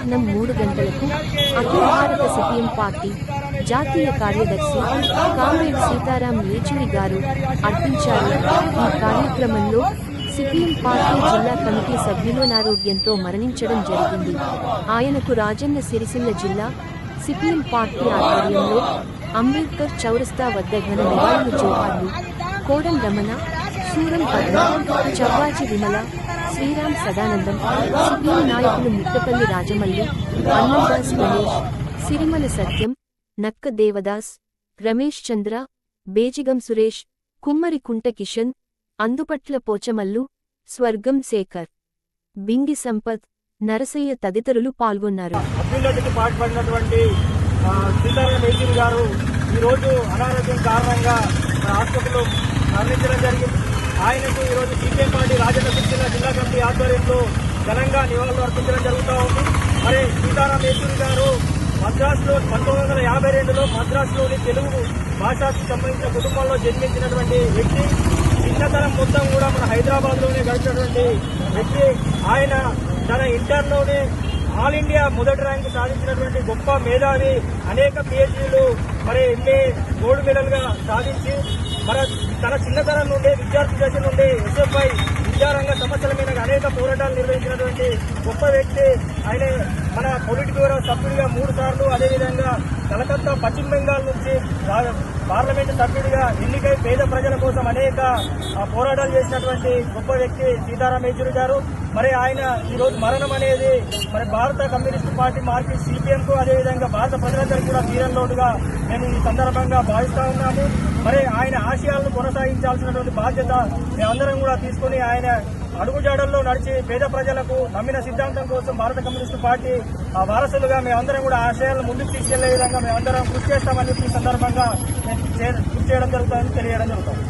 మధ్యాహ్నం మూడు గంటలకు అఖిల భారత సిపిఎం పార్టీ జాతీయ కార్యదర్శి కామ్రేడ్ సీతారాం యేచూరి గారు అర్పించారు. ఈ కార్యక్రమంలో సిపిఎం పార్టీ జిల్లా కమిటీ సభ్యులు అనారోగ్యంతో మరణించడం జరిగింది. ఆయనకు రాజన్న సిరిసిల్ల జిల్లా సిపిఎం పార్టీ ఆధ్వర్యంలో అంబేద్కర్ చౌరస్తా వద్ద ఘన నివాళులు జోహార్లు కోడం రమణ సూరం పద్మ చవ్వాచి విమల శ్రీరామ్ సదానందం సిపిఎం నాయకులు ముత్తపల్లి రాజమల్లి అన్నదాస్ గణేష్ సిరిమల సత్యం నక్క దేవదాస్ రమేష్ చంద్ర బేజిగం సురేష్ కుమ్మరి కుంట కిషన్ అందుపట్ల పోచమల్లు స్వర్గం శేఖర్. బింగి సంపత్ నరసయ్య తదితరులు పాల్గొన్నారు. అభ్యున్నతికి ఆ, సీతారాం గారు ఈరోజు అనారోగ్యం కారణంగా హాస్పిటల్లో మరణించడం జరిగింది. ఆయనకు ఈరోజు సీపీఎం పార్టీ రాజన్న సిరిసిల్ల జిల్లా కమిటీ ఆధ్వర్యంలో ఘనంగా నివాళులు అర్పించడం జరుగుతూ ఉంది. మరి సీతారాం యేచూరి గారు మద్రాసులో పంతొమ్మిది వందల యాభై రెండులో మద్రాసులోని తెలుగు భాషకు సంబంధించిన కుటుంబంలో జన్మించినటువంటి వ్యక్తి చిన్నతనం మొత్తం కూడా మన హైదరాబాద్లోనే గడిచినటువంటి వ్యక్తి. ఆయన తన ఇంటర్లోనే ఆల్ ఇండియా మొదటి ర్యాంకు సాధించినటువంటి గొప్ప మేధావి అనేక పిహెచ్డీలు మరి ఎంఏ గోల్డ్ మెడల్గా సాధించి మన తన చిన్నతనం నుండి విద్యార్థి దశ నుండి ఎస్ఎఫ్ఐ విద్యారంగ సమస్యల మీద అనేక పోరాటాలు నిర్వహించినటువంటి గొప్ప వ్యక్తి. ఆయన మన పొలిట్ సభ్యుడిగా మూడు సార్లు అదేవిధంగా కలకత్తా పశ్చిమ బెంగాల్ నుంచి పార్లమెంటు సభ్యుడిగా ఎన్నికై పేద ప్రజల కోసం అనేక పోరాటాలు చేసినటువంటి గొప్ప వ్యక్తి సీతారాం యేచూరి గారు. మరి ఆయన ఈ రోజు మరణం అనేది మరి భారత కమ్యూనిస్టు పార్టీ మార్కెట్ సిపిఎం కు అదేవిధంగా భారత ప్రజలందరికీ కూడా తీరం లోటుగా మేము ఈ సందర్భంగా భావిస్తా ఉన్నాము. మరి ఆయన ఆశయాలను కొనసాగించాల్సినటువంటి బాధ్యత మేమందరం కూడా తీసుకుని ఆయన అడుగుజాడల్లో నడిచి పేద ప్రజలకు నమ్మిన సిద్ధాంతం కోసం భారత కమ్యూనిస్టు పార్టీ ఆ వారసులుగా మేమందరం కూడా ఆశయాలను ముందుకు తీసుకెళ్ళే విధంగా మేమందరం కృషి చేస్తామని ఈ సందర్భంగా చేయడం జరుగుతుందని తెలియడం జరుగుతుంది